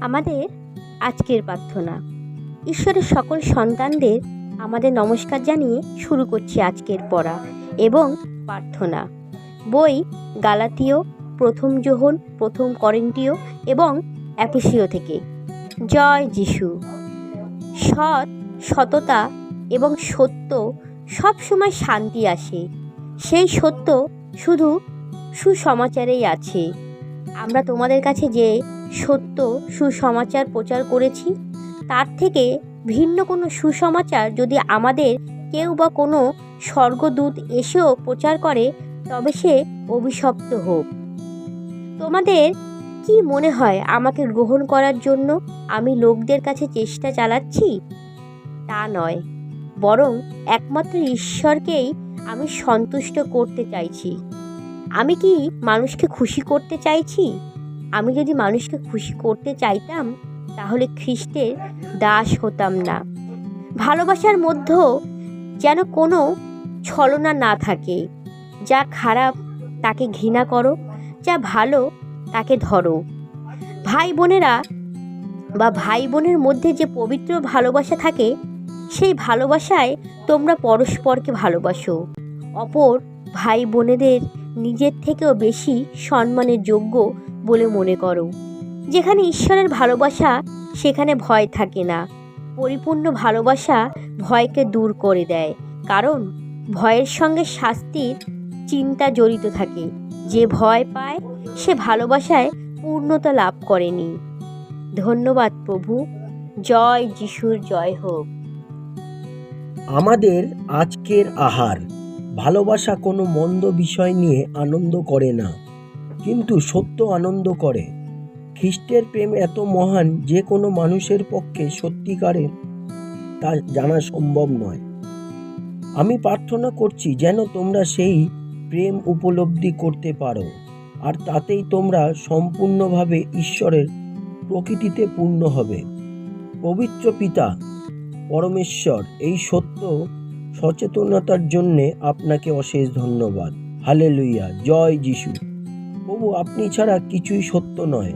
আমাদের আজকের প্রার্থনা। ঈশ্বরের সকল সন্তানদের আমাদের নমস্কার জানিয়ে শুরু করছি আজকের পড়া এবং প্রার্থনা। বই গালাতীয়, প্রথম জোহন প্রথম করেন্টীয় এবং অ্যাপিসীয় থেকে। জয় যিশু। সৎ, সততা এবং সত্য সবসময় শান্তি আসে। সেই সত্য শুধু সুসমাচারেই আছে। আমরা তোমাদের কাছে যে সত্য সুসমাচার প্রচার করেছি, তার থেকে ভিন্ন কোনো সুসমাচার যদি আমাদের কেউ বা কোনো স্বর্গদূত এসেও প্রচার করে, তবে সে অভিশপ্ত হোক। তোমাদের কি মনে হয় আমাকে গ্রহণ করার জন্য আমি লোকদের কাছে চেষ্টা চালাচ্ছি? তা নয়, বরং একমাত্র ঈশ্বরকেই আমি সন্তুষ্ট করতে চাইছি। আমি কি মানুষকে খুশি করতে চাইছি? আমি যদি মানুষকে খুশি করতে চাইতাম, তাহলে খ্রিস্টের দাস হতাম না। ভালোবাসার মধ্যেও যেন কোনো ছলনা না থাকে। যা খারাপ, তাকে ঘৃণা করো, যা ভালো, তাকে ধরো। ভাই বোনেরা বা ভাই বোনের মধ্যে যে পবিত্র ভালোবাসা থাকে, সেই ভালোবাসায় তোমরা পরস্পরকে ভালোবাসো। অপর ভাই বোনেদের নিজের থেকেও বেশি সম্মানের যোগ্য বলে মনে করো। যেখানে ঈশ্বরের ভালোবাসা, সেখানে ভয় থাকে না। পরিপূর্ণ ভালোবাসা ভয়কে দূর করে দেয়। কারণ, ভয়ের সঙ্গে শাস্তির চিন্তা জড়িত থাকে। যে ভয় পায়, সে ভালোবাসায় পূর্ণতা লাভ করেনি। ধন্যবাদ প্রভু। জয় যিশুর, জয় হোক। আমাদের আজকের আহার। ভালোবাসা কোনো মন্দ বিষয় নিয়ে আনন্দ করে না। কিন্তু সত্য আনন্দ করে। খ্রিস্টের প্রেম এত মহান যে কোনো মানুষের পক্ষে সত্যিকারের তা জানা সম্ভব নয়। আমি প্রার্থনা করছি যেন তোমরা সেই প্রেম উপলব্ধি করতে পারো আর তাতেই তোমরা সম্পূর্ণভাবে ঈশ্বরের প্রকৃতিতে পূর্ণ হবে। পবিত্র পিতা, পরমেশ্বর, এই সত্য সচেতনতার জন্যে আপনাকে অশেষ ধন্যবাদ। হালে হালেলুইয়া জয় যিশু। প্রভু আপনি ছাড়া কিছুই সত্য নয়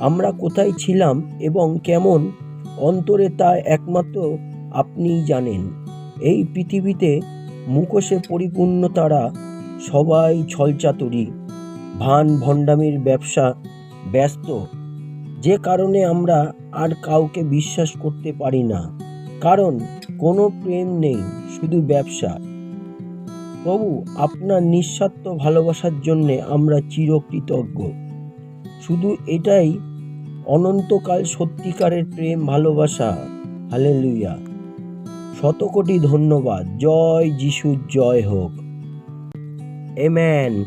আমরা কোথায় ছিলাম এবং কেমন, অন্তরে তা একমাত্র আপনিই জানেন। এই পৃথিবীতে মুখোশে পরিপূর্ণ তারা সবাই ছলচাতুরি, ভান ভণ্ডামির ব্যবসা ব্যস্ত। যে কারণে আমরা আর কাউকে বিশ্বাস করতে পারি না। কারণ কোনো প্রেম নেই, শুধু ব্যবসা। প্রভু, আপনার নিঃস্বার্থ ভালোবাসার জন্যে আমরা চিরকৃতজ্ঞ। শুধু এটাই, অনন্তকাল সত্যিকারের প্রেম, ভালোবাসা। হালে লুইয়া শতকোটি ধন্যবাদ। জয় যিশুর জয় হোক। এম্যান